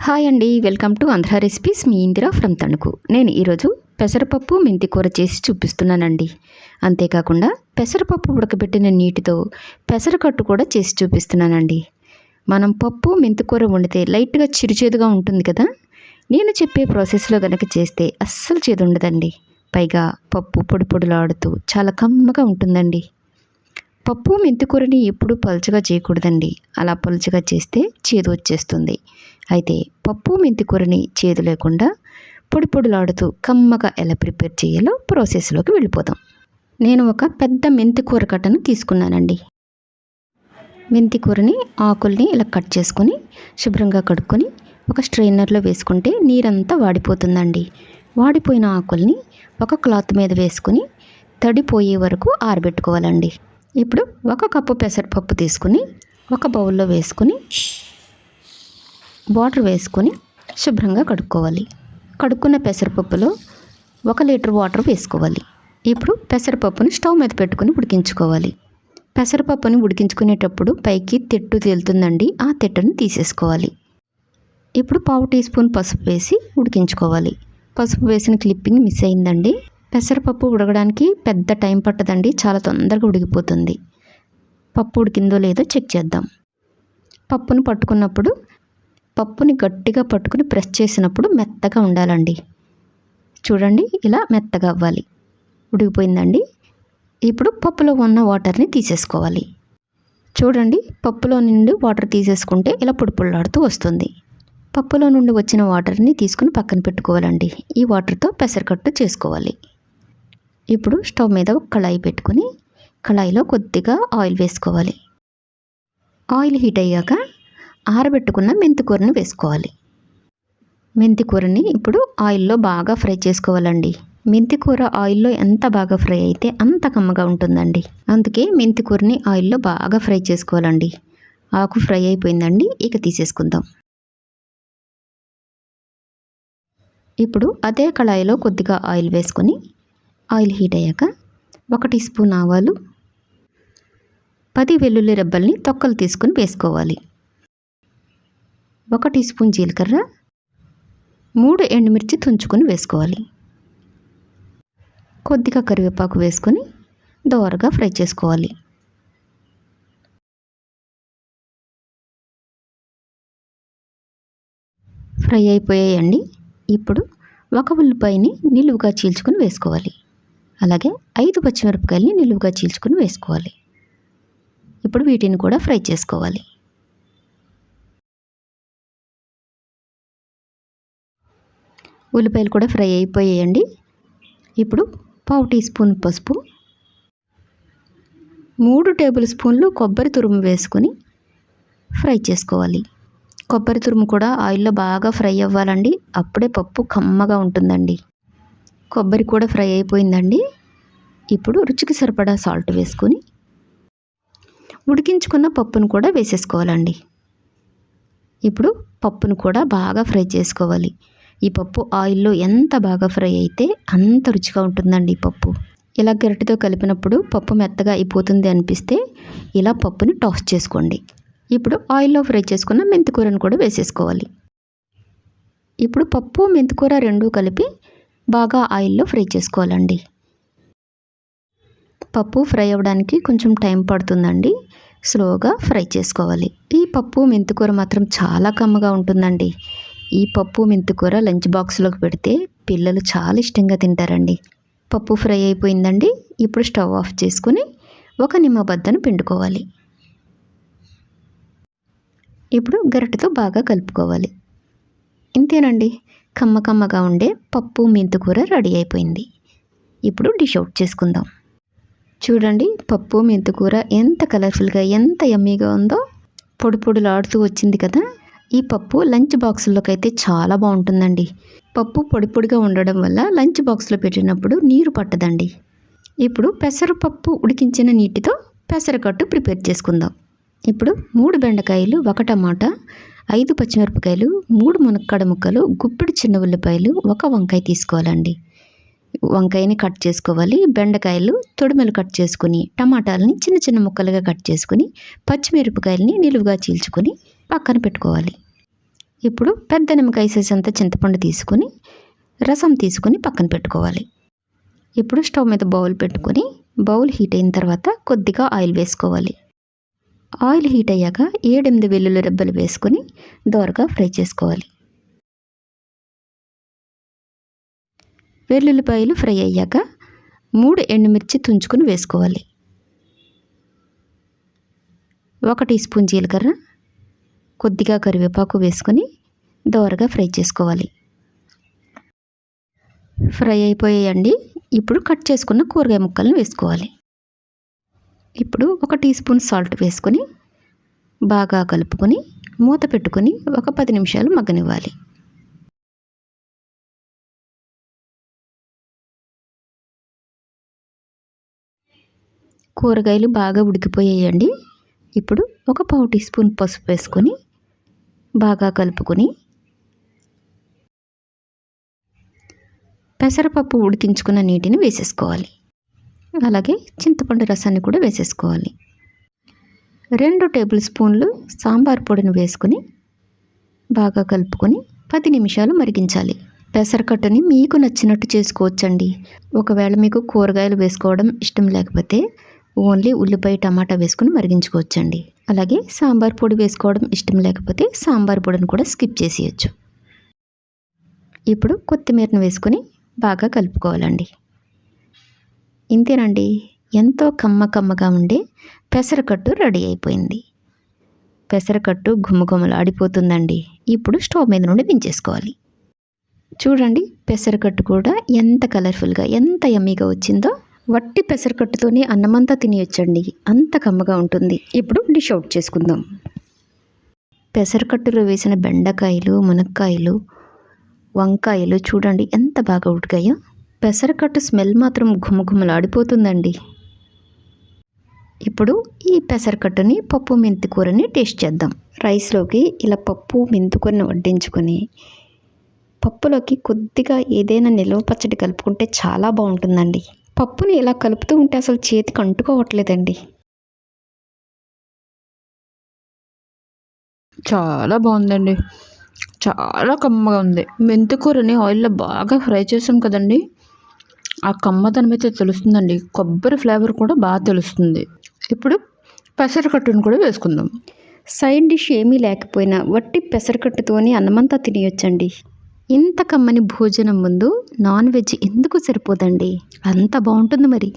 Hi అండి welcome to Andhra recipes. మీ Indira from Tanuku. నేను ఈరోజు పెసరపప్పు మెంతి కూర చేసి చూపిస్తున్నానండి. అంతేకాకుండా పెసరపప్పు ఉడకబెట్టిన నీటితో పెసరకట్టు కూడా చేసి చూపిస్తున్నానండి. మనం పప్పు మెంతి కూర వండితే లైట్గా చిరుచేదుగా ఉంటుంది కదా? నేను చెప్పే ప్రాసెస్లో కనుక చేస్తే అస్సలు చేదు ఉండదండి పైగా పప్పు పొడి పొడిలాడుతూ చాలా కమ్మగా ఉంటుందండి. పప్పు మెంతికూరని ఎప్పుడూ పలుచగా చేయకూడదండి. అలా పలుచగా చేస్తే చేదు వచ్చేస్తుంది. అయితే పప్పు మెంతికూరని చేదు లేకుండా పొడి పొడిలాడుతూ కమ్మగా ఎలా ప్రిపేర్ చేయాలో ప్రాసెస్లోకి వెళ్ళిపోదాం. నేను ఒక పెద్ద మెంతి కూర కట్టను తీసుకున్నానండి. మెంతి కూరని ఆకుల్ని ఇలా కట్ చేసుకొని శుభ్రంగా కడుక్కొని ఒక స్ట్రైనర్లో వేసుకుంటే నీరంతా వాడిపోతుందండి. వాడిపోయిన ఆకుల్ని ఒక క్లాత్ మీద వేసుకుని తడిపోయే వరకు ఆరబెట్టుకోవాలండి. ఇప్పుడు ఒక కప్పు పెసరపప్పు తీసుకుని ఒక బౌల్లో వేసుకుని వాటర్ వేసుకొని శుభ్రంగా కడుక్కోవాలి. కడుక్కున్న పెసరపప్పులో ఒక లీటర్ వాటర్ వేసుకోవాలి. ఇప్పుడు పెసరపప్పుని స్టవ్ మీద పెట్టుకుని ఉడికించుకోవాలి. పెసరపప్పుని ఉడికించుకునేటప్పుడు పైకి తెట్టు తేలుతుందండి ఆ తెట్టుని తీసేసుకోవాలి. ఇప్పుడు పావు టీ స్పూన్ పసుపు వేసి ఉడికించుకోవాలి. పసుపు వేసిన క్లిప్పింగ్ మిస్ అయిందండి. పెసరపప్పు ఉడకడానికి పెద్ద టైం పట్టదండి చాలా తొందరగా ఉడికిపోతుంది. పప్పు ఉడికిందో లేదో చెక్ చేద్దాం. పప్పును పట్టుకున్నప్పుడు పప్పుని గట్టిగా పట్టుకుని ప్రెస్ చేసినప్పుడు మెత్తగా ఉండాలండి. చూడండి ఇలా మెత్తగా అవ్వాలి. ఉడికిపోయిందండి. ఇప్పుడు పప్పులో ఉన్న వాటర్ని తీసేసుకోవాలి. చూడండి పప్పులో నుండి వాటర్ తీసేసుకుంటే ఇలా పుడిపుళ్ళాడుతూ వస్తుంది. పప్పులో నుండి వచ్చిన వాటర్ని తీసుకుని పక్కన పెట్టుకోవాలండి. ఈ వాటర్తో పెసరకట్టు చేసుకోవాలి. ఇప్పుడు స్టవ్ మీద ఒక కళాయి పెట్టుకుని కళాయిలో కొద్దిగా ఆయిల్ వేసుకోవాలి. ఆయిల్ హీట్ అయ్యాక ఆరబెట్టుకున్న మెంతి కూరని వేసుకోవాలి. మెంతికూరని ఇప్పుడు ఆయిల్లో బాగా ఫ్రై చేసుకోవాలండి. మెంతి కూర ఆయిల్లో ఎంత బాగా ఫ్రై అయితే అంత కమ్మగా ఉంటుందండి. అందుకే మెంతికూరని ఆయిల్లో బాగా ఫ్రై చేసుకోవాలండి. ఆకు ఫ్రై అయిపోయిందండి ఇక తీసేసుకుందాం. ఇప్పుడు అదే కళాయిలో కొద్దిగా ఆయిల్ వేసుకొని ఆయిల్ హీట్ అయ్యాక ఒక టీ స్పూన్ ఆవాలు పది వెల్లుల్లి రెబ్బల్ని తొక్కలు తీసుకుని వేసుకోవాలి. ఒక టీ స్పూన్ జీలకర్ర మూడు ఎండుమిర్చి తుంచుకొని వేసుకోవాలి. కొద్దిగా కరివేపాకు వేసుకొని దోరగా ఫ్రై చేసుకోవాలి. ఫ్రై అయిపోయాయండి. ఇప్పుడు ఒక ఉల్లిపాయని నిలువుగా చీల్చుకొని వేసుకోవాలి. అలాగే ఐదు పచ్చిమిరపకాయలని నిలువుగా చీల్చుకొని వేసుకోవాలి. ఇప్పుడు వీటిని కూడా ఫ్రై చేసుకోవాలి. ఉల్లిపాయలు కూడా ఫ్రై అయిపోయాయండి. ఇప్పుడు పావు టీ స్పూన్ పసుపు మూడు టేబుల్ స్పూన్లు కొబ్బరి తురుము వేసుకొని ఫ్రై చేసుకోవాలి. కొబ్బరి తురుము కూడా ఆయిల్లో బాగా ఫ్రై అవ్వాలండి. అప్పుడే పప్పు కమ్మగా ఉంటుందండి. కొబ్బరి కూడా ఫ్రై అయిపోయిందండి. ఇప్పుడు రుచికి సరిపడా సాల్ట్ వేసుకొని ఉడికించుకున్న పప్పును కూడా వేసేసుకోవాలండి. ఇప్పుడు పప్పును కూడా బాగా ఫ్రై చేసుకోవాలి. ఈ పప్పు ఆయిల్లో ఎంత బాగా ఫ్రై అయితే అంత రుచిగా ఉంటుందండి ఈ పప్పు. ఇలా గరిటెతో కలిపినప్పుడు పప్పు మెత్తగా అయిపోతుంది అనిపిస్తే ఇలా పప్పుని టాస్ చేసుకోండి. ఇప్పుడు ఆయిల్లో ఫ్రై చేసుకున్న మెంతికూరను కూడా వేసేసుకోవాలి. ఇప్పుడు పప్పు మెంతికూర రెండూ కలిపి బాగా ఆయిల్లో ఫ్రై చేసుకోవాలండి. పప్పు ఫ్రై అవ్వడానికి కొంచెం టైం పడుతుందండి. స్లోగా ఫ్రై చేసుకోవాలి. ఈ పప్పు మెంతికూర మాత్రం చాలా కమ్మగా ఉంటుందండి. ఈ పప్పు మెంతికూర లంచ్ బాక్స్లోకి పెడితే పిల్లలు చాలా ఇష్టంగా తింటారండి. పప్పు ఫ్రై అయిపోయిందండి. ఇప్పుడు స్టవ్ ఆఫ్ చేసుకుని ఒక నిమ్మబద్దను పిండుకోవాలి. ఇప్పుడు గరిటెతో బాగా కలుపుకోవాలి. ఇంతేనండి. కమ్మ కమ్మగా ఉండే పప్పు మెంతికూర రెడీ అయిపోయింది. ఇప్పుడు డిష్ అవుట్ చేసుకుందాం. చూడండి పప్పు మెంతికూర ఎంత కలర్ఫుల్గా ఎంత యమ్మీగా ఉందో. పొడి పొడులాడుతూ వచ్చింది కదా. ఈ పప్పు లంచ్ బాక్సుల్లోకి అయితే చాలా బాగుంటుందండి పప్పు పొడి పొడిగా ఉండడం వల్ల లంచ్ బాక్స్లో పెట్టినప్పుడు నీరు పట్టదండి. ఇప్పుడు పెసరపప్పు ఉడికించిన నీటితో పెసరకట్టు ప్రిపేర్ చేసుకుందాం. ఇప్పుడు మూడు బెండకాయలు ఒక టమాటా ఐదు పచ్చిమిరపకాయలు మూడు మునక్కాడ ముక్కలు గుప్పిడి చిన్న ఉల్లిపాయలు ఒక వంకాయ తీసుకోవాలండి. వంకాయని కట్ చేసుకోవాలి. బెండకాయలు తొడిమలు కట్ చేసుకుని టమాటాలని చిన్న చిన్న ముక్కలుగా కట్ చేసుకుని పచ్చిమిరపకాయలని నిలువుగా చీల్చుకొని పక్కన పెట్టుకోవాలి. ఇప్పుడు పెద్ద నిమ్మకాయ సైజ్ అంతా చింతపండు తీసుకొని రసం తీసుకొని పక్కన పెట్టుకోవాలి. ఇప్పుడు స్టవ్ మీద బౌల్ పెట్టుకొని బౌల్ హీట్ అయిన తర్వాత కొద్దిగా ఆయిల్ వేసుకోవాలి. ఆయిల్ హీట్ అయ్యాక ఏడెనిమిది వెల్లుల్లి రెబ్బలు వేసుకొని దోరగా ఫ్రై చేసుకోవాలి. వెల్లుల్లిపాయలు ఫ్రై అయ్యాక మూడు ఎండుమిర్చి తుంచుకొని వేసుకోవాలి. ఒక టీ స్పూన్ జీలకర్ర కొద్దిగా కరివేపాకు వేసుకొని దోరగా ఫ్రై చేసుకోవాలి. ఫ్రై అయిపోయాయండి. ఇప్పుడు కట్ చేసుకున్న కూరగాయ ముక్కలను వేసుకోవాలి. ఇప్పుడు ఒక టీ స్పూన్ సాల్ట్ వేసుకొని బాగా కలుపుకొని మూత పెట్టుకొని ఒక పది నిమిషాలు మగ్గనివ్వాలి. కూరగాయలు బాగా ఉడికిపోయాయండి. ఇప్పుడు ఒక పావు టీ స్పూన్ పసుపు వేసుకొని బాగా కలుపుకొని పెసరపప్పు ఉడికించుకున్న నీటిని వేసేసుకోవాలి. అలాగే చింతపండు రసాన్ని కూడా వేసేసుకోవాలి. రెండు టేబుల్ స్పూన్లు సాంబార్ పొడిని వేసుకొని బాగా కలుపుకొని పది నిమిషాలు మరిగించాలి. పెసరకట్టుని మీకు నచ్చినట్టు చేసుకోవచ్చండి. ఒకవేళ మీకు కూరగాయలు వేసుకోవడం ఇష్టం లేకపోతే ఓన్లీ ఉల్లిపాయ టమాటా వేసుకుని మరిగించుకోవచ్చండి. అలాగే సాంబార్ పొడి వేసుకోవడం ఇష్టం లేకపోతే సాంబార్ పొడిని కూడా స్కిప్ చేసేయచ్చు. ఇప్పుడు కొత్తిమీరను వేసుకొని బాగా కలుపుకోవాలండి. ఇంతేనండి ఎంతో కమ్మ కమ్మగా ఉండే పెసరకట్టు రెడీ అయిపోయింది. పెసరకట్టు గుమ్మగుమ్మలు ఆడిపోతుందండి. ఇప్పుడు స్టవ్ మీద నుండి దించేసుకోవాలి. చూడండి పెసరకట్టు కూడా ఎంత కలర్ఫుల్గా ఎంత యమ్మీగా వచ్చిందో. వట్టి పెసరకట్టుతోనే అన్నమంతా తినేయొచ్చండి. అంత కమ్మగా ఉంటుంది. ఇప్పుడు డిష్ అవుట్ చేసుకుందాం. పెసరకట్టులో వేసిన బెండకాయలు మునక్కాయలు వంకాయలు చూడండి ఎంత బాగా ఉడికాయో. పెసరకట్టు స్మెల్ మాత్రం ఘుమఘుమలాడిపోతుందండి. ఇప్పుడు ఈ పెసరకట్టుని పప్పు మెంతి కూరని టేస్ట్ చేద్దాం. రైస్లోకి ఇలా పప్పు మెంతికూరని వడ్డించుకొని పప్పులోకి కొద్దిగా ఏదైనా నిల్వ పచ్చడి కలుపుకుంటే చాలా బాగుంటుందండి. పప్పుని ఇలా కలుపుతూ ఉంటే అసలు చేతికి అంటుకోవట్లేదండి. చాలా బాగుందండి. చాలా కమ్మగా ఉంది. మెంతికూరని ఆయిల్లో బాగా ఫ్రై చేసాం కదండి. ఆ కమ్మదనం అయితే తెలుస్తుందండి. కొబ్బరి ఫ్లేవర్ కూడా బాగా తెలుస్తుంది. ఇప్పుడు పెసరకట్టును కూడా వేసుకుందాం. సైడ్ డిష్ ఏమీ లేకపోయినా వట్టి పెసరకట్టుతోని అన్నమంతా తినేయొచ్చండి. ఇంత కమ్మని భోజనం ముందు నాన్ వెజ్ ఎందుకు సరిపోదండి? అంత బాగుంటుంది మరి.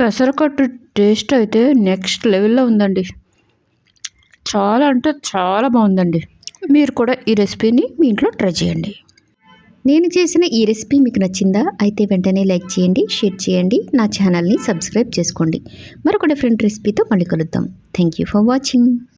పెసరకట్టు టేస్ట్ అయితే నెక్స్ట్ లెవెల్లో ఉందండి. చాలా అంటే చాలా బాగుందండి. మీరు కూడా ఈ రెసిపీని మీ ఇంట్లో ట్రై చేయండి. నేను చేసిన ఈ రెసిపీ మీకు నచ్చిందా? అయితే వెంటనే లైక్ చేయండి షేర్ చేయండి నా ఛానల్ని సబ్స్క్రైబ్ చేసుకోండి. మరొక డిఫరెంట్ రెసిపీతో మళ్ళీ కలుద్దాం. Thank you for watching